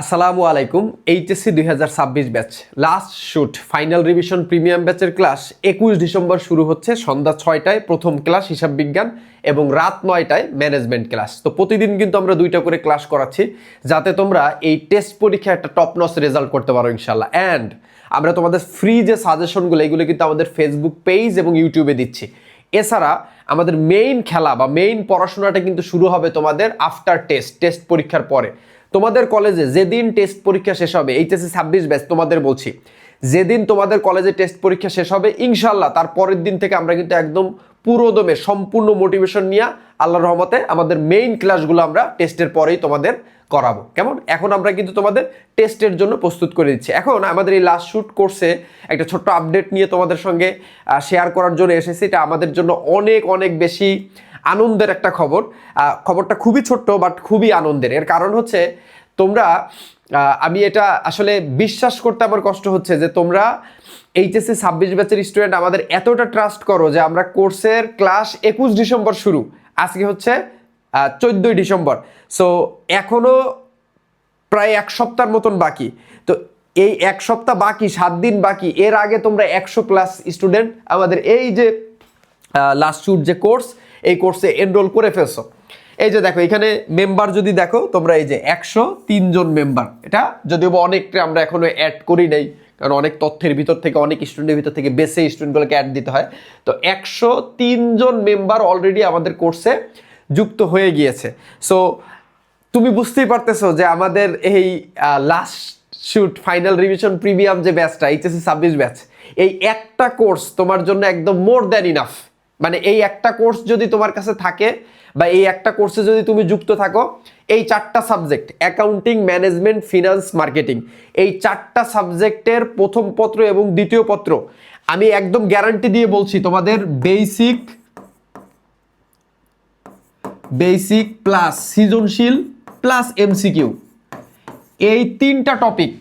আসসালামু আলাইকুম, এইচএসসি দুই হাজার ছাব্বিশ batch. Last shoot final revision premium ব্যাচের ক্লাস একুশ ডিসেম্বর শুরু হচ্ছে সন্ধ্যা ছয়টায় প্রথম ক্লাস হিসাব বিজ্ঞান এবং রাত নয়টায় ম্যানেজমেন্ট ক্লাস তো প্রতিদিন কিন্তু আমরা দুইটা করে ক্লাস করাচ্ছি, যাতে তোমরা এই টেস্ট পরীক্ষায় একটা টপ নস রেজাল্ট করতে পারো ইনশাল্লাহ অ্যান্ড আমরা তোমাদের ফ্রি যে সাজেশনগুলো এগুলো কিন্তু আমাদের ফেসবুক পেজ এবং ইউটিউবে দিচ্ছি। এছাড়া আমাদের মেইন খেলা বা মেইন পড়াশোনাটা কিন্তু শুরু হবে তোমাদের আফটার টেস্ট টেস্ট পরীক্ষার পরে। তোমাদের কলেজে যেদিন টেস্ট পরীক্ষা শেষ হবে এইচএসসি ছাব্বিশ ব্যাচ তোমাদের বলছি, যেদিন তোমাদের কলেজে টেস্ট পরীক্ষা শেষ হবে ইনশাল্লাহ তার পরের দিন থেকে আমরা কিন্তু একদম পুরোদমে সম্পূর্ণ মোটিভেশন নিয়ে আল্লাহর রহমতে আমাদের মেইন ক্লাসগুলো আমরা টেস্টের পরেই তোমাদের করাবো। কেমন? এখন আমরা কিন্তু তোমাদের টেস্টের জন্য প্রস্তুত করে দিচ্ছি এখন আমাদের এই লাস্ট শ্যুট কোর্সে একটা ছোট্ট আপডেট নিয়ে তোমাদের সঙ্গে শেয়ার করার জন্য এসেছি। এটা আমাদের জন্য অনেক অনেক বেশি আনন্দের একটা খবর। খবরটা খুবই ছোট্ট বাট খুবই আনন্দের। এর কারণ হচ্ছে, তোমরা আমি এটা আসলে বিশ্বাস করতে আমার কষ্ট হচ্ছে যে তোমরা এইচএসসি ছাব্বিশ ব্যাচের স্টুডেন্ট আমাদের এতটা ট্রাস্ট করো যে আমরা কোর্সের ক্লাস একুশ ডিসেম্বর শুরু। আজকে হচ্ছে চোদ্দোই ডিসেম্বর। সো এখনও প্রায় এক সপ্তাহের মতন বাকি। তো এই এক সপ্তাহ বাকি, সাত দিন বাকি, এর আগে তোমরা একশো প্লাস স্টুডেন্ট আমাদের এই যে লাস্ট শুট যে কোর্স এই কোর্সে এনরোল করে ফেলছো। এই যে দেখো, এখানে মেম্বার যদি দেখো, তোমরা এই যে একশো তিনজন মেম্বার এটা যদিও বা অনেকটা আমরা এখনও অ্যাড করি নাই, কারণ অনেক তথ্যের ভিতর থেকে, অনেক স্টুডেন্টের ভিতর থেকে বেসে স্টুডেন্টগুলোকে অ্যাড দিতে হয়। তো একশো তিনজন মেম্বার অলরেডি আমাদের কোর্সে যুক্ত হয়ে গিয়েছে। সো তুমি বুঝতেই পারতেছো যে আমাদের এই last shoot final revision premium যে ব্যাচটা এইচএসসি ছাব্বিশ ব্যাচ এই একটা কোর্স তোমার জন্য একদম মোর দ্যান ইনাফ মানে এই একটা কোর্স যদি তোমার কাছে থাকে বা এই একটা কোর্সে যদি তুমি যুক্ত থাকো, এই চারটা subject accounting management finance marketing এই চারটা সাবজেক্টের প্রথম পত্র এবং দ্বিতীয় পত্র, আমি একদম গ্যারান্টি দিয়ে বলছি তোমাদের বেসিক বেসিক প্লাস সৃজনশীল প্লাস এমসিকিউ এই তিনটা টপিক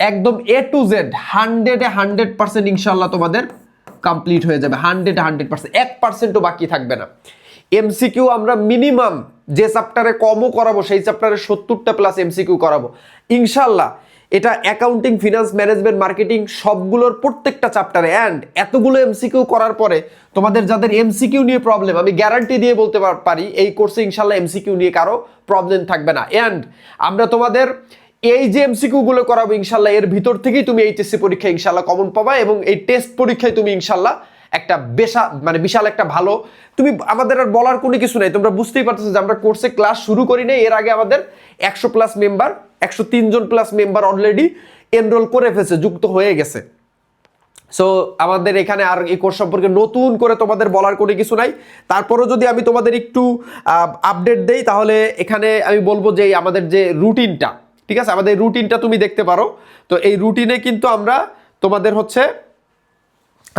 একদম এ টু জেড হান্ড্রেডে হান্ড্রেড পার্সেন্ট ইনশাল্লাহ তোমাদের কমপ্লিট হয়ে যাবে হান্ড্রেড হান্ড্রেড পার্সেন্ট এক পার্সেন্টও বাকি থাকবে না। এমসিকিউ আমরা মিনিমাম যে চ্যাপ্টারে কমও করাবো, সেই চ্যাপ্টারে সত্তরটা প্লাস এমসিকিউ করাবো। ইনশাল্লাহ এটা অ্যাকাউন্টিং ফিনান্স ম্যানেজমেন্ট মার্কেটিং সবগুলোর প্রত্যেকটা চ্যাপ্টারে অ্যান্ড এতগুলো এমসিকিউ করার পরে তোমাদের যাদের এমসিকিউ নিয়ে প্রবলেম আমি গ্যারান্টি দিয়ে বলতে পার- এই কোর্সে ইনশাল্লাহ এমসিকিউ নিয়ে কারও প্রবলেম থাকবে না। অ্যান্ড আমরা তোমাদের এই যে এমসিকিউ গুলো করাবো, ইনশাল্লাহ এর ভিতর থেকেই তুমি এইচএসসি পরীক্ষা ইনশাল্লাহ কমন পাবা এবং এই টেস্ট পরীক্ষায় তুমি ইনশাল্লাহ একটা বেশা মানে বিশাল একটা ভালো, তুমি আমাদের আর বলার কোনো কিছু নাই। তোমরা বুঝতেই পারতেছো যে আমরা কোর্সে ক্লাস শুরু করি নাই, এর আগে আমাদের একশো প্লাস মেম্বার একশো তিনজন প্লাস মেম্বার অলরেডি এনরোল করে ফেলছে, যুক্ত হয়ে গেছে। সো আমাদের এখানে আর এই কোর্স সম্পর্কে নতুন করে তোমাদের বলার কোনো কিছু নাই। তারপরেও যদি আমি তোমাদের একটু আপডেট দেই, তাহলে এখানে আমি বলব যে আমাদের যে রুটিনটা ঠিক আছে? আমাদের রুটিনটা তুমি দেখতে পারো। তো এই রুটিনে কিন্তু আমরা তোমাদের হচ্ছে,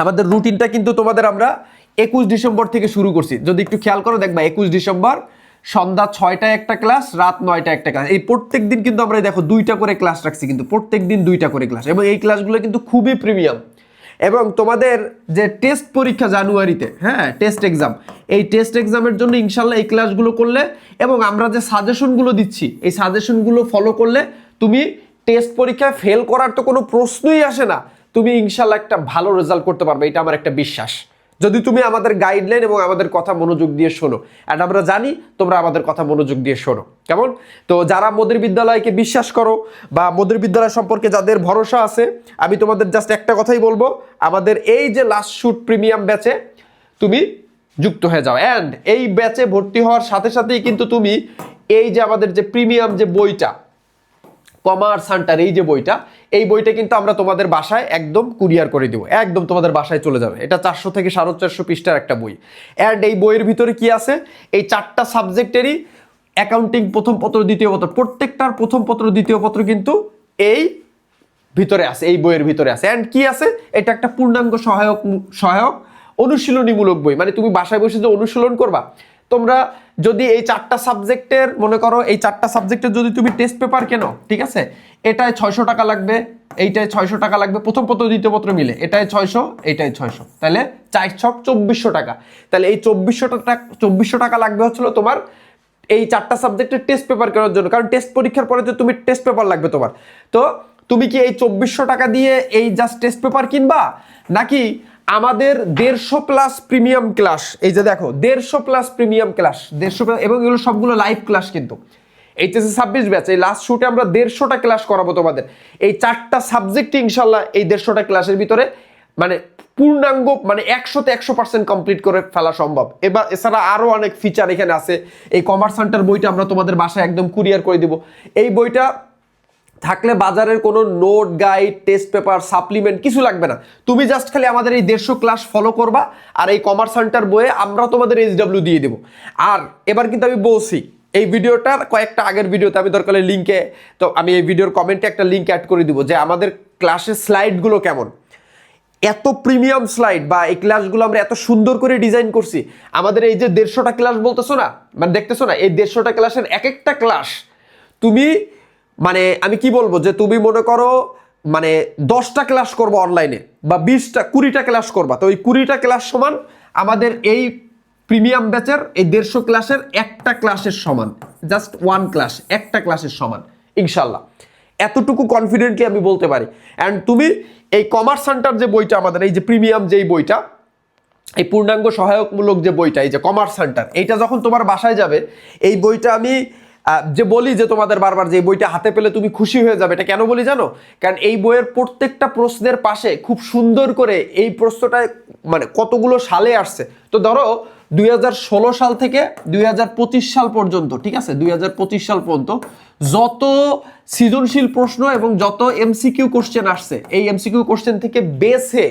আমাদের রুটিনটা কিন্তু তোমাদের আমরা একুশ ডিসেম্বর থেকে শুরু করছি। যদি একটু খেয়াল করো, দেখবা একুশ ডিসেম্বর সন্ধ্যা ছয়টায় একটা ক্লাস রাত নয়টায় একটা ক্লাস এই প্রত্যেক দিন কিন্তু আমরা দেখো দুইটা করে ক্লাস রাখছি কিন্তু, প্রত্যেক দিন দুইটা করে ক্লাস এবং এই ক্লাসগুলো কিন্তু খুবই প্রিমিয়াম এবং তোমাদের যে টেস্ট পরীক্ষা জানুয়ারিতে হ্যাঁ টেস্ট এক্সাম এই টেস্ট এক্সামের জন্য ইনশাল্লাহ এই ক্লাসগুলো করলে এবং আমরা যে সাজেশনগুলো দিচ্ছি, এই সাজেশনগুলো ফলো করলে তুমি টেস্ট পরীক্ষায় ফেল করার তো কোনো প্রশ্নই আসে না। তুমি ইনশাল্লাহ একটা ভালো রেজাল্ট করতে পারবে, এটা আমার একটা বিশ্বাস। যদি তুমি আমাদের গাইডলাইন এবং আমাদের কথা মনোযোগ দিয়ে শোনো। অ্যান্ড আমরা জানি তোমরা আমাদের কথা মনোযোগ দিয়ে শোনো। কেমন? তো যারা মোদের বিদ্যালয়কে বিশ্বাস করো বা মোদের বিদ্যালয় সম্পর্কে যাদের ভরসা আছে, আমি তোমাদের জাস্ট একটা কথাই বলব। আমাদের এই যে লাস্ট শুট প্রিমিয়াম ব্যাচে তুমি যুক্ত হয়ে যাও। অ্যান্ড এই ব্যাচে ভর্তি হওয়ার সাথে সাথেই কিন্তু তুমি এই যে আমাদের যে প্রিমিয়াম যে বইটা কমার্স হান্টার, এই যে বইটা, এই বইটা কিন্তু আমরা তোমাদের বাসায় একদম কুরিয়ার করে দিব, একদম তোমাদের বাসায় চলে যাবে। এটা চারশো থেকে সাড়ে চারশো পৃষ্ঠার একটা বই। অ্যান্ড এই বইয়ের ভিতরে কি আছে? এই চারটা সাবজেক্টেরই অ্যাকাউন্টিং প্রথম পত্র, দ্বিতীয় পত্র, প্রত্যেকটার প্রথম পত্র, দ্বিতীয় পত্র কিন্তু এই ভিতরে আছে, এই বইয়ের ভিতরে আছে। অ্যান্ড কি আছে? এটা একটা পূর্ণাঙ্গ সহায়ক সহায়ক অনুশীলনীমূলক বই। মানে তুমি বাসায় বসে যে অনুশীলন করবা তোমরা যদি এই চারটা সাবজেক্টের, মনে করো এই চারটা সাবজেক্টের যদি তুমি টেস্ট পেপার কেন, ঠিক আছে? এটায় ছয়শো টাকা লাগবে, এইটায় ছয়শো টাকা লাগবে, প্রথম পত্র, দ্বিতীয় পত্র মিলে। এটায় ছয়শো, এইটায় ছয়শো। তাহলে চার ছক চব্বিশশো টাকা। তাহলে এই চব্বিশশো টাকা চব্বিশশো টাকা লাগবে হচ্ছিল তোমার এই চারটা সাবজেক্টের টেস্ট পেপার কেনার জন্য। কারণ টেস্ট পরীক্ষার পরে তো তুমি টেস্ট পেপার লাগবে তোমার। তো তুমি কি এই চব্বিশশো টাকা দিয়ে এই জাস্ট টেস্ট পেপার কিনবা? নাকি আমাদের দেড়শো প্লাস প্রিমিয়াম ক্লাস এই যে দেখো, দেড়শো প্লাস প্রিমিয়াম ক্লাস দেড়শো এবং এগুলো সবগুলো লাইভ ক্লাস কিন্তু। এইচএসসি ছাব্বিশ ব্যাচ এই লাস্ট শুটে আমরা দেড়শোটা ক্লাস করাবো তোমাদের। এই চারটা সাবজেক্ট ইনশাল্লাহ এই দেড়শোটা ক্লাসের ভিতরে মানে পূর্ণাঙ্গ মানে একশোতে একশো পার্সেন্ট কমপ্লিট করে ফেলা সম্ভব। এবার এছাড়া আরও অনেক ফিচার এখানে আছে। এই কমার্স সেন্টার বইটা আমরা তোমাদের বাসায় একদম কুরিয়ার করে দিব। এই বইটা থাকলে বাজারের কোনো note, guide, test paper, supplement কিছু লাগবে না। তুমি জাস্ট খালি আমাদের এই দেড়শো ক্লাস ফলো করবা আর এই কমার্স সেন্টার বইয়ে আমরা তোমাদের এইচডাব্লিউ দিয়ে দেবো। আর এবার কিন্তু আমি বলছি, এই ভিডিওটার কয়েকটা আগের ভিডিওতে আমি দরকার লিঙ্কে তো আমি এই ভিডিওর কমেন্টে একটা লিঙ্ক অ্যাড করে দিব যে আমাদের ক্লাসের স্লাইডগুলো কেমন। এত প্রিমিয়াম স্লাইড বা এই ক্লাসগুলো আমরা এত সুন্দর করে ডিজাইন করছি, আমাদের এই যে দেড়শোটা ক্লাস বলতেছো না মানে দেখতেছো না, এই দেড়শোটা ক্লাসের এক একটা ক্লাস তুমি মানে আমি কি বলব যে তুমি মনে করো মানে দশটা ক্লাস করব অনলাইনে বা বিশটা, কুড়িটা ক্লাস করবা। তো ওই কুড়িটা ক্লাস সমান আমাদের এই প্রিমিয়াম ব্যাচের এই দেড়শো ক্লাসের একটা ক্লাসের সমান। জাস্ট ওয়ান ক্লাস একটা ক্লাসের সমান, ইনশাল্লাহ। এতটুকু কনফিডেন্টলি আমি বলতে পারি। অ্যান্ড তুমি এই কমার্স সেন্টার যে বইটা আমাদের, এই যে প্রিমিয়াম যেই বইটা, এই পূর্ণাঙ্গ সহায়কমূলক যে বইটা, এই যে কমার্স সেন্টার এইটা যখন তোমার বাসায় যাবে, এই বইটা আমি যে বলি যে তোমাদের বারবার যে বইটা হাতে পেলে তুমি খুশি হয়ে যাবে, এটা কেন বলি জানো? কারণ এই বইয়ের প্রত্যেকটা প্রশ্নের পাশে খুব সুন্দর করে এই প্রশ্নটায় মানে কতগুলো সালে আসছে। তো ধরো, দুই হাজার ষোলো সাল থেকে দুই হাজার পঁচিশ সাল পর্যন্ত, ঠিক আছে? দু হাজার পঁচিশ সাল পর্যন্ত যত সৃজনশীল প্রশ্ন এবং যত এমসিকিউ কোশ্চেন আসছে, এই এমসিকিউ কোশ্চেন থেকে বেছে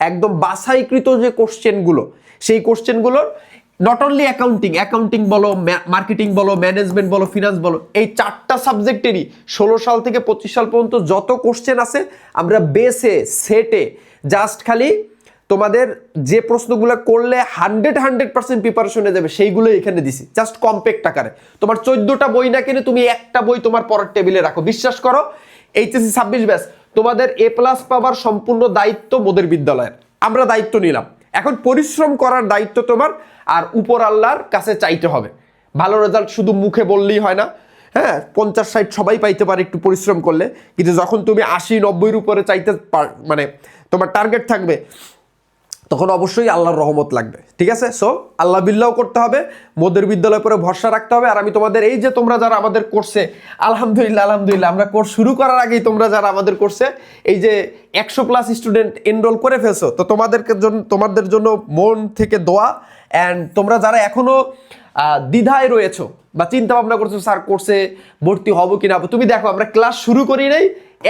একদম বাছাইকৃত যে কোশ্চেনগুলো সেই কোশ্চেনগুলোর নট অনলি অ্যাকাউন্টিং অ্যাকাউন্টিং বলো মার্কেটিং বলো ম্যানেজমেন্ট বলো ফিনান্স বলো, এই চারটা সাবজেক্টেরই ষোলো সাল থেকে পঁচিশ সাল পর্যন্ত যত কোশ্চেন আছে, আমরা বেসে সেটে জাস্ট খালি তোমাদের যে প্রশ্নগুলো করলে হান্ড্রেড হান্ড্রেড পার্সেন্ট প্রিপারেশনে যাবে সেইগুলো এখানে দিছি। জাস্ট কম্প্যাক্ট আকারে। তোমার চোদ্দটা বই না কিনে তুমি একটা বই তোমার পরের টেবিলে রাখো। বিশ্বাস করো, এইচএসসি ছাব্বিশ ব্যাস, তোমাদের এ প্লাস পাবার সম্পূর্ণ দায়িত্ব মোদের বিদ্যালয়ের। আমরা দায়িত্ব নিলাম। এখন পরিশ্রম করার দায়িত্ব তোমার আর উপর আল্লাহর কাছে চাইতে হবে। ভালো রেজাল্ট শুধু মুখে বললেই হয় না। হ্যাঁ পঞ্চাশ, ষাট সবাই পাইতে পারে, একটু পরিশ্রম করলে। কিন্তু যখন তুমি আশি, নব্বইয়ের উপরে চাইতে পার মানে তোমার টার্গেট থাকবে, তখন অবশ্যই আল্লাহর রহমত লাগবে। ঠিক আছে? সো আল্লাহ বিল্লাহ করতে হবে, মোদের বিদ্যালয়ের পরে ভরসা রাখতে হবে। আর আমি তোমাদের এই যে তোমরা যারা আমাদের কোর্সে আলহামদুলিল্লাহ আলহামদুলিল্লাহ, আমরা কোর্স শুরু করার আগেই তোমরা যারা আমাদের কোর্সে এই যে একশো প্লাস স্টুডেন্ট এনরোল করে ফেলছো, তো তোমাদেরকে জন্য তোমাদের জন্য মন থেকে দোয়া অ্যান্ড তোমরা যারা এখনও আহ, দ্বিধায় রয়েছো বা চিন্তা ভাবনা করছ স্যার কোর্সে ভর্তি হব কি না তুমি দেখো আমরা ক্লাস শুরু করি নাই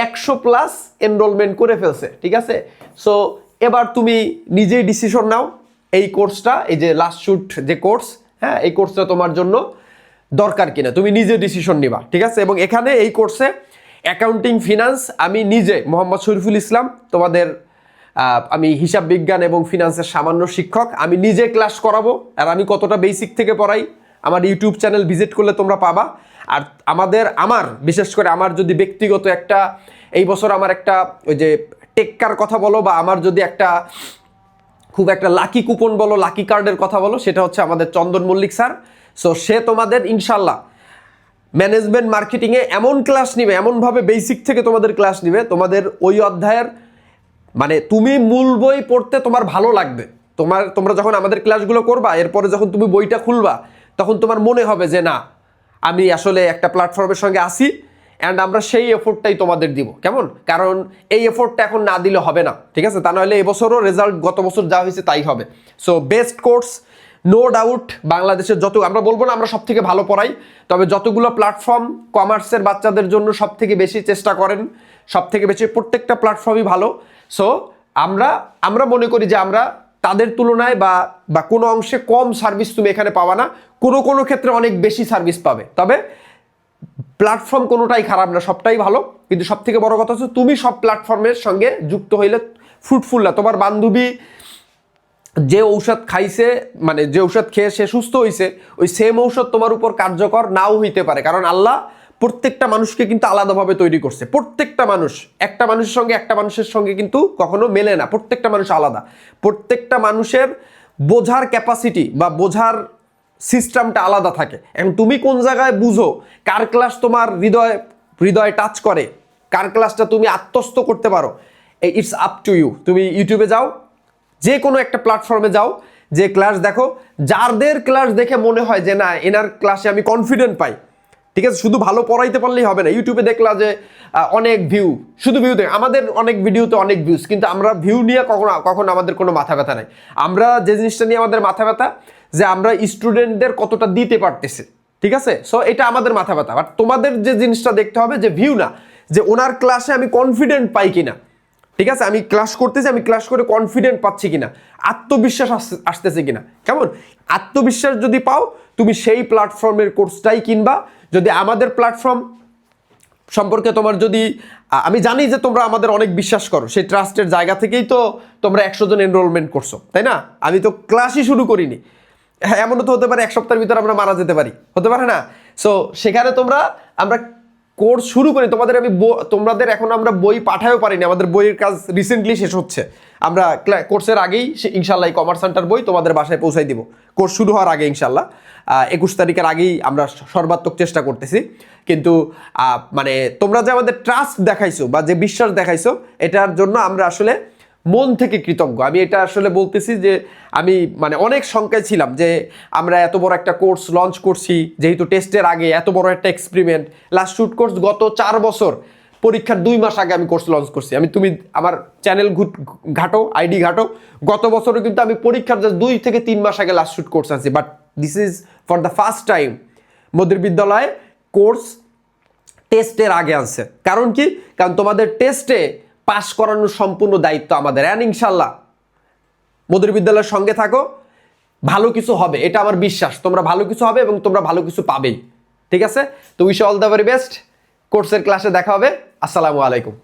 একশো প্লাস এনরোলমেন্ট করে ফেলছে ঠিক আছে? সো এবার তুমি নিজেই ডিসিশন নাও এই কোর্সটা এই যে লাস্ট শুট যে কোর্স হ্যাঁ এই কোর্সটা তোমার জন্য দরকার কিনা? তুমি নিজে ডিসিশন নিবা ঠিক আছে? এবং এখানে এই কোর্সে অ্যাকাউন্টিং ফিনান্স আমি নিজে মোহাম্মদ শরীফুল ইসলাম তোমাদের আমি হিসাব বিজ্ঞান এবং ফিনান্সের সামান্য শিক্ষক। আমি নিজে ক্লাস করাবো আর আমি কতটা বেসিক থেকে পড়াই, আমার ইউটিউব চ্যানেল ভিজিট করলে তোমরা পাবা। আর আমাদের, আমার, বিশেষ করে আমার যদি ব্যক্তিগত একটা, এই বছর আমার একটা ওই যে টেক্কার কথা বলো বা আমার যদি একটা খুব একটা লাকি কুপন বলো লাকি কার্ডের কথা বলো, সেটা হচ্ছে আমাদের চন্দন মল্লিক স্যার। সো সে তোমাদের ইনশাল্লাহ ম্যানেজমেন্ট মার্কেটিংয়ে এমন ক্লাস নিবে, এমনভাবে বেসিক থেকে তোমাদের ক্লাস নিবে, তোমাদের ওই অধ্যায়ের মানে তুমি মূল বই পড়তে তোমার ভালো লাগবে। তোমার, তোমরা যখন আমাদের ক্লাসগুলো করবা, এরপরে যখন তুমি বইটা খুলবা, তখন তোমার মনে হবে যে না, আমি আসলে একটা প্ল্যাটফর্মের সঙ্গে আসি অ্যান্ড আমরা সেই এফোর্টটাই তোমাদের দিব। কেমন? কারণ এই এফোর্টটা এখন না দিলে হবে না। ঠিক আছে? তা নাহলে এবছরও রেজাল্ট গত বছর যা হয়েছে তাই হবে। So best course no doubt বাংলাদেশের যত আমরা বলব না আমরা সব থেকে ভালো পড়াই, তবে যতগুলো প্ল্যাটফর্ম কমার্সের বাচ্চাদের জন্য সব থেকে বেশি চেষ্টা করেন সব থেকে বেশি প্রত্যেকটা প্ল্যাটফর্মই ভালো। সো আমরা আমরা মনে করি যে আমরা তাদের তুলনায় বা বা কোনো অংশে কম সার্ভিস তুমি এখানে পাবা না। কোনো কোনো ক্ষেত্রে অনেক বেশি সার্ভিস পাবে। তবে প্ল্যাটফর্ম কোনোটাই খারাপ না, সবটাই ভালো। কিন্তু সব থেকে বড় কথা হচ্ছে, তুমি সব প্ল্যাটফর্মের সঙ্গে যুক্ত হইলে ফ্রুটফুল না। তোমার বান্ধবী যে ঔষধ খাইছে মানে যে ঔষধ খেয়ে সে সুস্থ হয়েছে ওই সেম ঔষধ তোমার উপর কার্যকর নাও হইতে পারে। কারণ আল্লাহ প্রত্যেকটা মানুষকে কিন্তু আলাদাভাবে তৈরি করছে। প্রত্যেকটা মানুষ, একটা মানুষের সঙ্গে একটা মানুষের সঙ্গে কিন্তু কখনো মেলে না। প্রত্যেকটা মানুষ আলাদা। প্রত্যেকটা মানুষের বোঝার ক্যাপাসিটি বা বোঝার সিস্টেমটা আলাদা থাকে। এখন তুমি কোন জায়গায় বুঝো, কার ক্লাস তোমার হৃদয় হৃদয় টাচ করে, কার ক্লাসটা তুমি আত্মস্থ করতে পারো ইটস আপ টু ইউ তুমি ইউটিউবে যাও যে কোনো একটা প্ল্যাটফর্মে যাও, যে ক্লাস দেখো, যারদের ক্লাস দেখে মনে হয় যে না, এনার ক্লাসে আমি কনফিডেন্ট পাই, ঠিক আছে? শুধু ভালো পড়াইতে পারলেই হবে না। ইউটিউবে দেখলা যে অনেক ভিউ শুধু ভিউ দেখ আমাদের অনেক ভিডিওতে অনেক ভিউজ কিন্তু আমরা ভিউ নিয়ে কখনো কখনো আমাদের কোনো মাথা ব্যথা নাই। আমরা যে জিনিসটা নিয়ে আমাদের মাথা ব্যথা, যে আমরা স্টুডেন্টদের কতটা দিতে পারতেছি, ঠিক আছে? সো এটা আমাদের মাথা ব্যথা। বাট তোমাদের যে জিনিসটা দেখতে হবে যে ভিউ না, যে ওনার ক্লাসে আমি কনফিডেন্ট পাই কিনা। ঠিক আছে? আমি ক্লাস করতেছি, আমি ক্লাস করে কনফিডেন্ট পাচ্ছি কিনা? আত্মবিশ্বাস আসতে- আসতেছে কিনা? কেমন? আত্মবিশ্বাস যদি পাও, তুমি সেই প্ল্যাটফর্মের কোর্সটাই কিনবা। যদি আমাদের প্ল্যাটফর্ম সম্পর্কে তোমার যদি আমি জানি যে তোমরা আমাদের অনেক বিশ্বাস করো। সেই ট্রাস্টের জায়গা থেকেই তো তোমরা একশো জন এনরোলমেন্ট করছ, তাই না? আমি তো ক্লাসই শুরু করিনি। হ্যাঁ এমনও তো হতে পারে এক সপ্তাহের ভিতরে আমরা মারা যেতে পারি। হতে পারে না? সো সেখানে তোমরা, আমরা কোর্স শুরু করি তোমাদের আমি তোমাদের এখন আমরা বই পাঠায়ও পারিনি, আমাদের বইয়ের কাজ রিসেন্টলি শেষ হচ্ছে। আমরা কোর্সের আগেই ইনশাল্লাহ এই কমার্স সেন্টার বই তোমাদের বাসায় পৌঁছাই দিব। কোর্স শুরু হওয়ার আগে ইনশাল্লাহ একুশ তারিখের আগেই আমরা সর্বাত্মক চেষ্টা করতেছি। কিন্তু মানে তোমরা যে আমাদের ট্রাস্ট দেখাইছো বা যে বিশ্বাস দেখাইছো, এটার জন্য আমরা আসলে মন থেকে কৃতজ্ঞ। আমি এটা আসলে বলতেছি যে, আমি মানে অনেক শঙ্কায় ছিলাম যে, আমরা এত বড় একটা কোর্স লঞ্চ করছি, যেহেতু টেস্টের আগে এত বড় একটা এক্সপেরিমেন্ট লাস্ট শুট কোর্স গত চার বছর, পরীক্ষার দুই মাস আগে আমি কোর্স লঞ্চ করছি। আমি, তুমি আমার চ্যানেল ঘাটো আইডি ঘাটো, গত বছরও কিন্তু আমি পরীক্ষার just দুই থেকে তিন মাস আগে লাস্ট শুট কোর্স আছি but this is for the first time মধ্যের বিদ্যালয়ে কোর্স টেস্টের আগে আনছে। কারণ কি? কারণ তোমাদের টেস্টে পাশ করানোর সম্পূর্ণ দায়িত্ব আমাদের। অ্যান্ড ইনশাল্লাহ মধুর বিদ্যালয়ের সঙ্গে থাকো, ভালো কিছু হবে, এটা আমার বিশ্বাস। তোমরা ভালো কিছু হবে এবং তোমরা ভালো কিছু পাবেই। ঠিক আছে? তো wish all the very best কোর্সের ক্লাসে দেখা হবে। আসসালামু আলাইকুম।